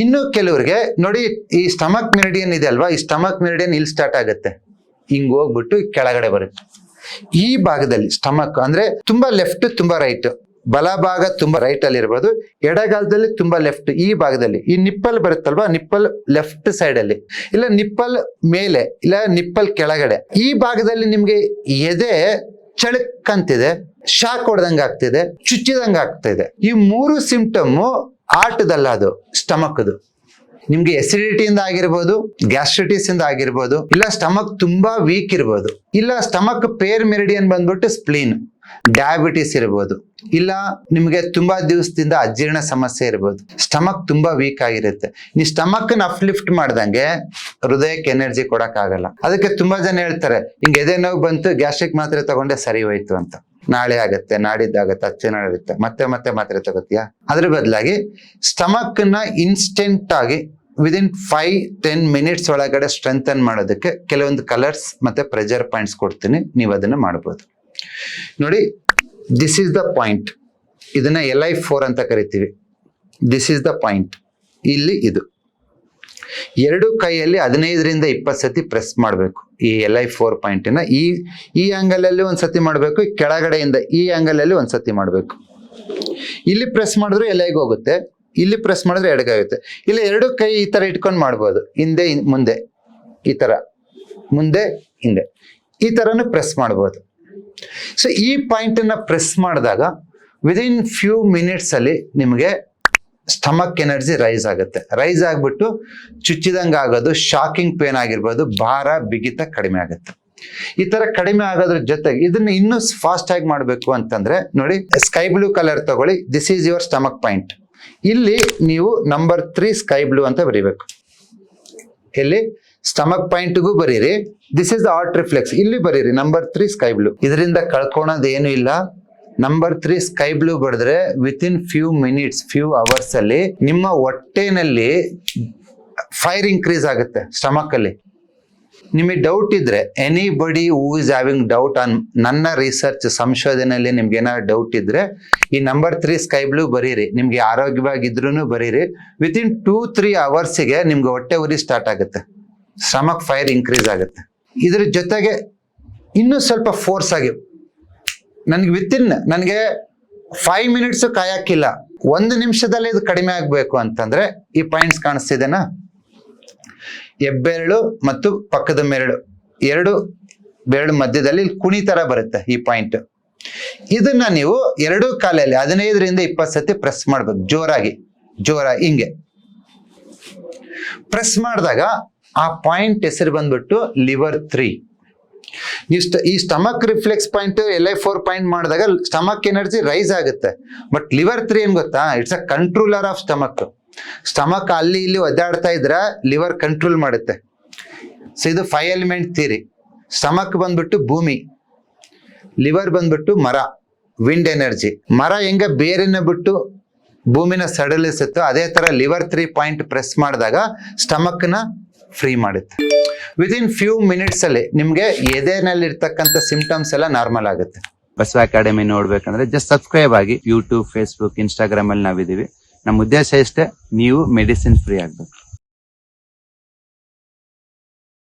ಇನ್ನು ಕೆಲವರಿಗೆ ನೋಡಿ, ಈ ಸ್ಟಮಕ್ ಮೆರಿಡಿಯನ್ ಇದೆ ಅಲ್ವಾ? ಈ ಸ್ಟಮಕ್ ಮೆರಿಡಿಯನ್ ಇಲ್ಲಿ ಸ್ಟಾರ್ಟ್ ಆಗುತ್ತೆ. ಹಿಂಗ್ ಹೋಗ್ಬಿಟ್ಟು ಕೆಳಗಡೆ ಬರುತ್ತೆ. ಈ ಭಾಗದಲ್ಲಿ ಸ್ಟಮಕ್ ಅಂದ್ರೆ ತುಂಬಾ ಲೆಫ್ಟ್ ತುಂಬಾ ರೈಟ್ ಬಲ ಭಾಗ ತುಂಬಾ ರೈಟ್ ಅಲ್ಲಿ ಇರ್ಬೋದು. ಎಡಗಾಲದಲ್ಲಿ ತುಂಬಾ ಲೆಫ್ಟ್ ಈ ಭಾಗದಲ್ಲಿ. ಈ ನಿಪ್ಪಲ್ ಬರುತ್ತಲ್ವಾ ನಿಪ್ಪಲ್ ಲೆಫ್ಟ್ ಸೈಡ್ ಅಲ್ಲಿ. ಇಲ್ಲ ನಿಪ್ಪಲ್ ಮೇಲೆ ಇಲ್ಲ ನಿಪ್ಪಲ್ ಕೆಳಗಡೆ ಈ ಭಾಗದಲ್ಲಿ ನಿಮ್ಗೆ ಎದೆ ಚಳಕ್ ಅಂತಿದೆ ಶಾಕ್ ಹೊಡೆದಂಗ ಆಗ್ತಿದೆ ಚುಚ್ಚಿದಂಗ ಇದೆ ಈ ಮೂರು ಸಿಂಪ್ಟಮ್ ಆಟದಲ್ಲ ಅದು ಸ್ಟಮಕ್ದು ನಿಮ್ಗೆ ಎಸಿಡಿಟಿಯಿಂದ ಆಗಿರ್ಬೋದು ಗ್ಯಾಸ್ಟ್ರಿಟಿಸ್ ಇಂದ ಆಗಿರ್ಬೋದು, ಇಲ್ಲ ಸ್ಟಮಕ್ ತುಂಬಾ ವೀಕ್ ಇರ್ಬೋದು, ಇಲ್ಲ ಸ್ಟಮಕ್ ಪೇರ್ ಮೆರಿಡಿಯನ್ ಬಂದ್ಬಿಟ್ಟು ಸ್ಪ್ಲೀನ್ ಡಯಾಬಿಟಿಸ್ ಇರ್ಬೋದು, ಇಲ್ಲ ನಿಮಗೆ ತುಂಬಾ ದಿವಸದಿಂದ ಅಜೀರ್ಣ ಸಮಸ್ಯೆ ಇರ್ಬೋದು ಸ್ಟಮಕ್ ತುಂಬಾ ವೀಕ್ ಆಗಿರುತ್ತೆ. ನೀ ಸ್ಟಮಕ್ ಅಪ್ಲಿಫ್ಟ್ ಮಾಡ್ದಂಗೆ ಹೃದಯಕ್ಕೆ ಎನರ್ಜಿ ಕೊಡಕ್ ಆಗಲ್ಲ ಅದಕ್ಕೆ ತುಂಬಾ ಜನ ಹೇಳ್ತಾರೆ, ಹಿಂಗೆ ಎದೆ ನೋವು ಬಂತು ಗ್ಯಾಸ್ಟ್ರಿಕ್ ಮಾತ್ರೆ ತಗೊಂಡೆ ಸರಿ ಹೋಯ್ತು ಅಂತ. ನಾಳೆ ಆಗತ್ತೆ, ನಾಡಿದ್ದಾಗತ್ತೆ ಅಚ್ಚೆ ನಾಡಿರುತ್ತೆ ಮತ್ತೆ ಮತ್ತೆ ಮಾತ್ರೆ ತಗೋತೀಯಾ? ಅದ್ರ ಬದಲಾಗಿ ಸ್ಟಮಕ್ನ ಇನ್ಸ್ಟೆಂಟ್ ಆಗಿ ವಿದಿನ್ ಫೈವ್ ಟೆನ್ ಮಿನಿಟ್ಸ್ ಒಳಗಡೆ ಸ್ಟ್ರೆಂಥನ್ ಮಾಡೋದಕ್ಕೆ ಕೆಲವೊಂದು ಕಲರ್ಸ್ ಮತ್ತೆ ಪ್ರೆಜರ್ ಪಾಯಿಂಟ್ಸ್ ಕೊಡ್ತೀನಿ, ನೀವು ಅದನ್ನ ಮಾಡ್ಬೋದು. ನೋಡಿ ದಿಸ್ ಈಸ್ ದ ಪಾಯಿಂಟ್ ಇದನ್ನ ಎಲ್ ಐ ಫೋರ್ ಅಂತ ಕರಿತೀವಿ. ದಿಸ್ ಈಸ್ ದ ಪಾಯಿಂಟ್ ಇಲ್ಲಿ ಇದು. ಎರಡು ಕೈಯಲ್ಲಿ ಹದಿನೈದರಿಂದ ಇಪ್ಪತ್ತು ಸತಿ ಪ್ರೆಸ್ ಮಾಡಬೇಕು. ಈ ಎಲ್ ಐ ಫೋರ್ ಪಾಯಿಂಟಿನ ಈ ಈ ಆ್ಯಂಗಲಲ್ಲಿ ಒಂದು ಸತಿ ಮಾಡಬೇಕು ಕೆಳಗಡೆಯಿಂದ ಈ ಆ್ಯಂಗಲಲ್ಲಿ ಒಂದು ಸತಿ ಮಾಡಬೇಕು. ಇಲ್ಲಿ ಪ್ರೆಸ್ ಮಾಡಿದ್ರೆ ಎಲೆಗೆ ಹೋಗುತ್ತೆ, ಇಲ್ಲಿ ಪ್ರೆಸ್ ಮಾಡಿದ್ರೆ ಎಡಗಾಗುತ್ತೆ ಇಲ್ಲ ಎರಡು ಕೈ ಈ ಥರ ಇಟ್ಕೊಂಡು ಮಾಡ್ಬೋದು, ಹಿಂದೆ ಮುಂದೆ, ಈ ಥರ ಮುಂದೆ, ಹಿಂದೆ. ಈ ಥರನೂ ಪ್ರೆಸ್ ಮಾಡ್ಬೋದು. ಸೊ ಈ ಪಾಯಿಂಟನ್ನು ಪ್ರೆಸ್ ಮಾಡಿದಾಗ ವಿದಿನ್ ಫ್ಯೂ ಮಿನಿಟ್ಸಲ್ಲಿ ನಿಮಗೆ ಸ್ಟಮಕ್ ಎನರ್ಜಿ ರೈಸ್ ಆಗುತ್ತೆ. ರೈಸ್ ಆಗ್ಬಿಟ್ಟು ಚುಚ್ಚಿದಂಗ ಆಗೋದು, ಶಾಕಿಂಗ್ ಪೇನ್ ಆಗಿರ್ಬೋದು, ಭಾರ, ಬಿಗಿತ ಕಡಿಮೆ ಆಗುತ್ತೆ. ಈ ತರ ಕಡಿಮೆ ಆಗೋದ್ರ ಜೊತೆಗೆ ಇದನ್ನ ಇನ್ನೂ ಫಾಸ್ಟ್ ಆಗಿ ಮಾಡಬೇಕು ಅಂತಂದ್ರೆ ನೋಡಿ, ಸ್ಕೈ ಬ್ಲೂ ಕಲರ್ ತಗೊಳ್ಳಿ this is your stomach point ಇಲ್ಲಿ ನೀವು ನಂಬರ್ ತ್ರೀ ಸ್ಕೈ ಬ್ಲೂ ಅಂತ ಬರೀಬೇಕು. ಇಲ್ಲಿ ಸ್ಟಮಕ್ ಪಾಯಿಂಟ್ಗೂ ಬರೀರಿ. ದಿಸ್ ಇಸ್ ಆರ್ಟ್ ರಿಫ್ಲೆಕ್ಸ್ ಇಲ್ಲಿ ಬರೀರಿ, ನಂಬರ್ ತ್ರೀ ಸ್ಕೈ ಬ್ಲೂ. ಇದರಿಂದ ಕಳ್ಕೊಳೋದು ಏನು ಇಲ್ಲ. ನಂಬರ್ ತ್ರೀ ಸ್ಕೈ ಬ್ಲೂ ಬರೆದ್ರೆ within few minutes few hours ಅಲ್ಲಿ ನಿಮ್ಮ ಹೊಟ್ಟೆನಲ್ಲಿ ಫೈರ್ ಇನ್ಕ್ರೀಸ್ ಆಗುತ್ತೆ ಸ್ಟಮಕ್ ಅಲ್ಲಿ. ನಿಮಗೆ ಡೌಟ್ ಇದ್ರೆ anybody who is having doubt on ನನ್ನ ರಿಸರ್ಚ್ ಸಂಶೋಧನೆಯಲ್ಲಿ ನಿಮ್ಗೆ ಏನಾದ್ರು ಡೌಟ್ ಇದ್ರೆ, ಈ ನಂಬರ್ ತ್ರೀ ಸ್ಕೈ ಬ್ಲೂ ಬರೀರಿ. ನಿಮ್ಗೆ ಆರೋಗ್ಯವಾಗಿದ್ರು ಬರೀರಿ. ವಿತ್ ಇನ್ ಟೂ ತ್ರೀ ಅವರ್ಸಿಗೆ ನಿಮ್ಗೆ ಹೊಟ್ಟೆ ಉರಿ ಸ್ಟಾರ್ಟ್ ಆಗುತ್ತೆ. ಸ್ಟಮಕ್ ಫೈರ್ ಇನ್ಕ್ರೀಸ್ ಆಗುತ್ತೆ. ಇದ್ರ ಜೊತೆಗೆ ಇನ್ನೂ ಸ್ವಲ್ಪ ಫೋರ್ಸ್ ಆಗಿ ನನಗೆ ಇನ್ ನನಗೆ ಫೈವ್ ಮಿನಿಟ್ಸ್ ಕಾಯಕ್ಕಿಲ್ಲ. ಒಂದು ನಿಮಿಷದಲ್ಲಿ ಇದು ಕಡಿಮೆ ಆಗಬೇಕು ಅಂತಂದ್ರೆ ಈ ಪಾಯಿಂಟ್ಸ್ ಕಾಣಿಸ್ತಿದೆನಾ? ಹೆಬ್ಬೆರಳು ಮತ್ತು ಪಕ್ಕದ ಮೆರಳು. ಎರಡು ಬೆರಳು ಮಧ್ಯದಲ್ಲಿ ಕುಣಿ ತರ ಬರುತ್ತೆ ಈ ಪಾಯಿಂಟ್ ಇದನ್ನ ನೀವು ಎರಡೂ ಕಾಲಲ್ಲಿ ಹದಿನೈದರಿಂದ ಇಪ್ಪತ್ತು ಸತಿ ಪ್ರೆಸ್ ಮಾಡ್ಬೇಕು. ಜೋರಾಗಿ. ಜೋರಾಗಿ ಹಿಂಗೆ. ಪ್ರೆಸ್ ಮಾಡಿದಾಗ ಆ ಪಾಯಿಂಟ್ ಹೆಸರು ಬಂದ್ಬಿಟ್ಟು ಲಿವರ್ ತ್ರೀ ನೀವು ಸ್ಟ ಈ stomach reflex point L I four point ಮಾಡಿದಾಗ ಸ್ಟಮಕ್ ಎನರ್ಜಿ ರೈಸ್ ಆಗುತ್ತೆ. ಬಟ್ ಲಿವರ್ ತ್ರೀ ಏನ್ ಗೊತ್ತಾ? It's a controller of stomach stomach ಅಲ್ಲಿ ಇಲ್ಲಿ ಒದ್ದಾಡ್ತಾ ಇದ್ರ ಲಿವರ್ ಕಂಟ್ರೋಲ್ ಮಾಡುತ್ತೆ. ಸೊ ಇದು ಫೈವ್ ಎಲಿಮೆಂಟ್ ಥಿಯರಿ ಸ್ಟಮಕ್ ಬಂದ್ಬಿಟ್ಟು ಭೂಮಿ. ಲಿವರ್ ಬಂದ್ಬಿಟ್ಟು ಮರ. ವಿಂಡ್ ಎನರ್ಜಿ ಮರ ಹೆಂಗ ಬೇರೆನ ಬಿಟ್ಟು ಭೂಮಿನ ಸಡಲಿಸುತ್ತೋ, ಅದೇ ತರ ಲಿವರ್ ತ್ರೀ ಪಾಯಿಂಟ್ ಪ್ರೆಸ್ ಮಾಡಿದಾಗ ಸ್ಟಮಕ್ನ ಫ್ರೀ ಮಾಡುತ್ತೆ. ವಿದಿನ್ ಫ್ಯೂ ಮಿನಿಟ್ಸ್ ಅಲ್ಲಿ ನಿಮ್ಗೆ ಎದೆನಲ್ಲಿ ಇರ್ತಕ್ಕಂಥ ಸಿಂಪ್ಟಮ್ಸ್ ಎಲ್ಲ ನಾರ್ಮಲ್ ಆಗುತ್ತೆ. ಬಸವ ಅಕಾಡೆಮಿ ನೋಡ್ಬೇಕಂದ್ರೆ ಜಸ್ಟ್ ಸಬ್ಸ್ಕ್ರೈಬ್ ಆಗಿ ಯೂಟ್ಯೂಬ್ ಫೇಸ್ಬುಕ್ ಇನ್ಸ್ಟಾಗ್ರಾಮ್ ಅಲ್ಲಿ ನಾವಿದೀವಿ ನಮ್ಮ ಉದ್ದೇಶ ಇಷ್ಟೇ, ನೀವು ಮೆಡಿಸಿನ್ ಫ್ರೀ ಆಗ್ಬೇಕು.